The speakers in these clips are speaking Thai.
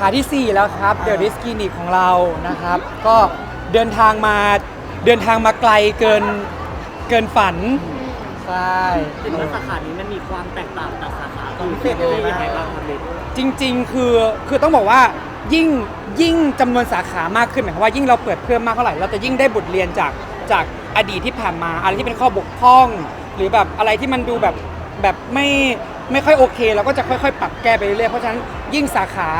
ขาที่ 4 แล้วครับเดอะดิสกินิกของเรานะครับ ก็เดินทางมาเดินทางมาไกลเกินเกินฝัน ใช่เห็นว่าสาขานี้มันมีความแตกต่างจากสาขาพิเศษยังไงบ้างยังไงบ้างครับเบนจริง ๆ คือคือต้องบอกว่ายิ่งยิ่งจำนวนสาขามากขึ้นหมายความว่ายิ่งเราเปิดเพิ่มมากเท่าไหร่เราจะยิ่งได้บทเรียนจากจากอดีตที่ผ่านมาอะไรที่เป็นข้อบกพร่อง หรือแบบอะไรที่มันดูแบบแบบไม่ไม่ค่อยโอเค เราก็จะค่อยๆ ปรับแก้ไปเรื่อยๆเพราะฉะนั้นยิ่งสาขา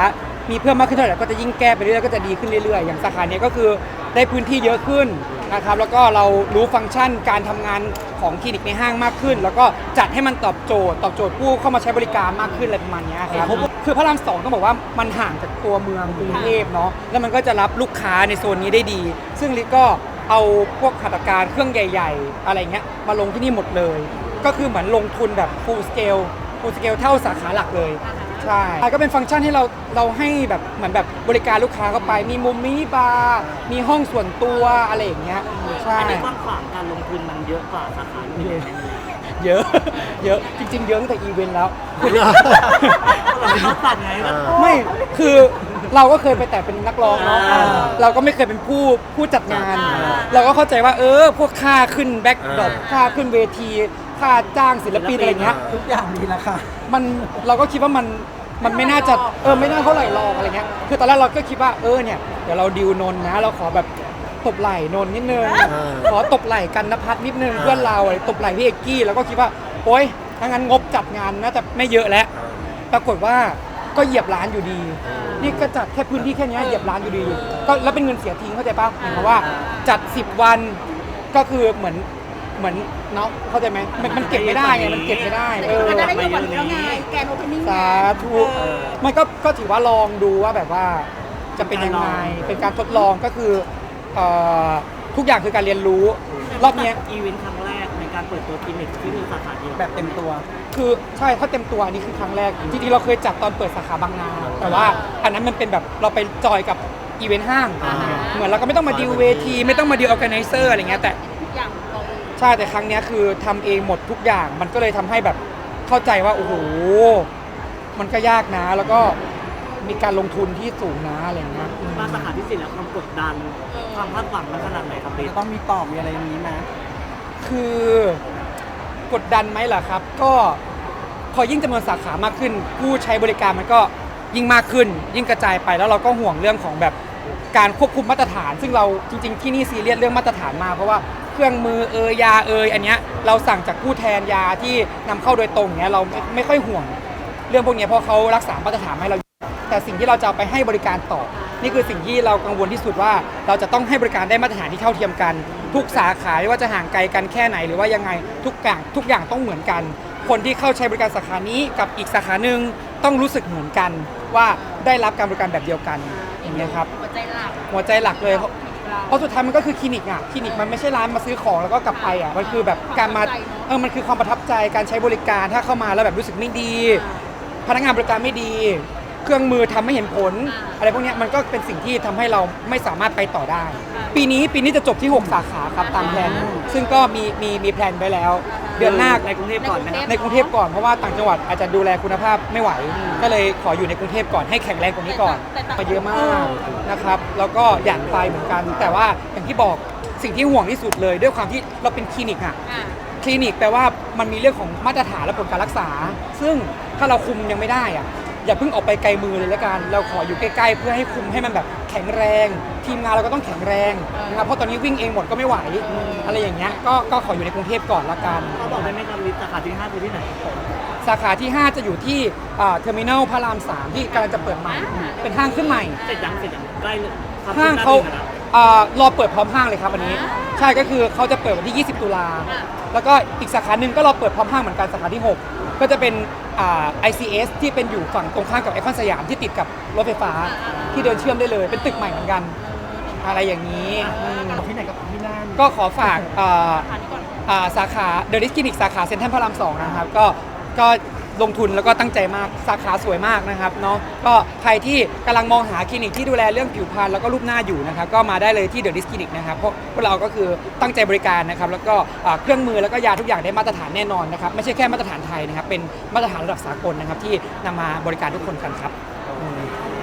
มีเพิ่มมากขึ้นเท่าไหร่ก็จะยิ่งแก้ไปเรื่อยๆก็จะดีขึ้นเรื่อยๆ อย่างสาขาเนี้ยก็คือได้พื้นที่เยอะขึ้นนะครับแล้วก็เรารู้ฟังก์ชันการทำงานของคลินิกในห้างมากขึ้น แล้วก็จัดให้มันตอบโจทย์ ตอบโจทย์ผู้เข้ามาใช้บริการมากขึ้นอะไรประมาณเนี้ยครับคือพระรามสองต้องบอกว่ามันห่างจากตัวเมืองกรุงเทพเนาะแล้วมันก็จะรับลูกค้าในโซนนี้ได้ดี ซึ่งลิก็เอาพวกหัตถการเครื่องใหญ่ ๆ อะไรเงี้ยมาลงที่นี่หมดเลย ก็คือเหมือนลงทุนแบบ full scale full scale เท่าสาขาหลักเลย ใช่ก็เป็นฟังก์ชันที่เราเราให้แบบเหมือนแบบบริการลูกค้าเข้าไป มีมุมมินิบาร์มีห้องส่วนตัวอะไรอย่างเงี้ยใช่อันนี้กว้างขวางการลงทุนมันเยอะกว่าสาขาอื่นเยอะ เยอะจริง ๆ เยอะตั้งแต่อีเวนต์แล้วเราเขาตัดไงก็ไม่คือเราก็เคยไปแต่เป็นนักร้องเนาะอ่าเราก็ไม่เคยเป็นผู้ผู้จัดงานอ่าเราก็เข้าใจว่าเออ พวกค่าขึ้นแบ็คดรอปอ่าค่าขึ้นเวที ค่าจ้างศิลปินอะไรเงี้ยทุกอย่างมีราคามันเราก็คิดว่ามัน มันไม่น่าจะเออไม่น่าเท่าไหร่หรอกอะไรเงี้ยคือตอนแรกเราก็คิดว่าเออเนี่ยเดี๋ยวเราดิวนนท์นะ เราขอแบบตบไหล่นนท์นิดนึงเออขอตบไหล่กันนภัทรนิดนึงเพื่อนเราอะไรตบไหล่พี่เอกกี้แล้วก็คิดว่าโอ๊ยถ้างั้นงบจัดงานน่าจะไม่เยอะแล้ว ปรากฏว่าก็เหยียบร้านอยู่ดี นี่ก็จัดแค่พื้นที่แค่เนี้ยเหยียบร้านอยู่ดีก็แล้วเป็นเงินเสียทิ้งเข้าใจปะหมายความว่าจัด 10 วันก็คือเหมือน เหมือนเนาะเข้าใจไหมมันมันเก็บไม่ได้ไงมันเก็บไม่ได้เออ มันจะได้เยอะกว่านี้แล้วไงแกนโอเพนนิ่งสาธุไม่ก็ก็ถือว่าลองดูว่าแบบว่าจะเป็นยังไง เป็นการทดลองก็คือเอ่อทุกอย่างคือการเรียนรู้ รอบเนี้ยอีเวนต์ครั้งแรกในการเปิดตัวคลินิกที่มีสาขาเดียวแบบเต็มตัว คือใช่ถ้าเต็มตัวอันนี้คือครั้งแรก จริงๆเราเคยจัดตอนเปิดสาขาบางนา แต่ว่าอันนั้นมันเป็นแบบเราไปจอยกับอีเวนต์ห้าง อ่าเหมือนเราก็ไม่ต้องมาดีลเวที ไม่ต้องมาดีลออแกไนเซอร์อะไรเงี้ยแต่ อย่างลอง ใช่แต่ครั้งเนี้ยคือทำเองหมดทุกอย่าง มันก็เลยทำให้แบบเข้าใจว่าโอ้โหมันก็ยากนะ แล้วก็มีการลงทุนที่สูงนะอะไรเงี้ยอืมมาสาขาที่สี่แล้วความกดดัน ความคาดหวังมันขนาดไหนครับเบนจะต้องมีต่อมีอะไรอย่างนี้ไหมคือกดดันไหมล่ะครับ ก็พอยิ่งจำนวนสาขามากขึ้น ผู้ใช้บริการมันก็ยิ่งมากขึ้น ยิ่งกระจายไปแล้วเราก็ห่วงเรื่องของแบบการควบคุมมาตรฐาน ซึ่งเราจริง ๆ ที่นี่ซีเรียสเรื่องมาตรฐานมากเพราะว่า เครื่องมือเอยยาเอยอันเนี้ยเราสั่งจากผู้แทนยาที่นำเข้าโดยตรงเนี้ยเราไม่ไม่ค่อยห่วง เรื่องพวกเนี้ยเพราะเขารักษามาตรฐานให้เราแต่สิ่งที่เราจะเอาไปให้บริการต่อ นี่คือสิ่งที่เรากังวลที่สุดว่า เราจะต้องให้บริการได้มาตรฐานที่เท่าเทียมกัน ทุกสาขาไม่ว่าจะห่างไกลกันแค่ไหนหรือว่ายังไงทุกอย่างทุกอย่างต้องเหมือนกัน คนที่เข้าใช้บริการสาขานี้กับอีกสาขาหนึ่งต้องรู้สึกเหมือนกัน ว่าได้รับการบริการแบบเดียวกันอย่างเงี้ยครับ หัวใจหลักหัวใจหลักเลย เพราะเพราะสุดท้ายมันก็คือคลินิกอะคลินิกมันไม่ใช่ร้านมาซื้อของแล้วก็กลับไปอะมันคือแบบการมาเออมันคือความประทับใจการใช้บริการถ้าเข้ามาแล้วแบบรู้สึกไม่ดี พนักงานบริการไม่ดี เครื่องมือทำไม่เห็นผล อะไรพวกเนี้ยมันก็เป็นสิ่งที่ทำให้เราไม่สามารถไปต่อได้ ปีนี้ปีนี้จะจบที่ 6 สาขาครับตามแผนซึ่งก็มีมีมีแผนไว้แล้ว เดือนหน้า ในกรุงเทพก่อนนะครับ ในกรุงเทพก่อนเพราะว่าต่างจังหวัดอาจจะดูแลคุณภาพไม่ไหว ก็เลยขออยู่ในกรุงเทพก่อนให้แข็งแรงกว่านี้ก่อนมาเยอะมากนะครับแล้วก็อยากไปเหมือนกัน แต่ว่าอย่างที่บอกสิ่งที่ห่วงที่สุดเลย ด้วยความที่เราเป็นคลินิกอะอะคลินิกแปลว่ามันมีเรื่องของมาตรฐานและผลการรักษา ซึ่งถ้าเราคุมยังไม่ได้อะ อย่าเพิ่งออกไปไกลมือเลยละกัน เราขออยู่ใกล้ๆ เพื่อให้คุมให้มันแบบแข็งแรง ทีมงานเราก็ต้องแข็งแรงนะครับเพราะตอนนี้วิ่งเองหมดก็ไม่ไหวอะไรอย่างเงี้ยก็ก็ขออยู่ในกรุงเทพก่อนละกันเขาบอกได้ไหมครับลิสต์สาขาที่ห้าคือที่ไหนสาขาที่ 5 จะอยู่ที่เทอร์มินอลพระราม 3 ที่กำลังจะเปิดใหม่ เป็นห้างขึ้นใหม่เสร็จยังเสร็จยังใกล้เลยครับห้างเขา หน้ดินนะครับเอ่อรอเปิดพร้อมห้างเลยครับอันนี้ ใช่ก็คือเขาจะเปิดวันที่ 20 ตุลาแล้วก็อีกสาขาหนึ่งก็รอเปิดพร้อมห้างเหมือนกันสาขาที่ 6 ก็จะเป็นอ่า ICS ที่เป็นอยู่ฝั่งตรงข้ามกับไอคอนสยามที่ติดกับรถไฟฟ้าที่เดินเชื่อมได้เลย เป็นตึกใหม่เหมือนกัน อะไรอย่างนี้อืมที่ไหนกับที่นั่นก็ขอฝากเอ่อผ่านนี้ก่อนอ่าสาขาเดอะดิสคลินิกสาขาเซ็นทรัลพระรามสองนะครับ ก็ก็ ลงทุนแล้วก็ตั้งใจมากสาขาสวยมากนะครับเนาะก็ใครที่กำลังมองหาคลินิกที่ดูแลเรื่องผิวพรรณแล้วก็รูปหน้าอยู่นะครับก็มาได้เลยที่เดอะดิสคลินิกนะครับเพราะพวกเราก็คือตั้งใจบริการนะครับแล้วก็อ่าเครื่องมือแล้วก็ยาทุกอย่างได้มาตรฐานแน่นอนนะครับไม่ใช่แค่มาตรฐานไทยนะครับเป็นมาตรฐานระดับสากลนะครับที่นำมาบริการทุกคนกันครับอืม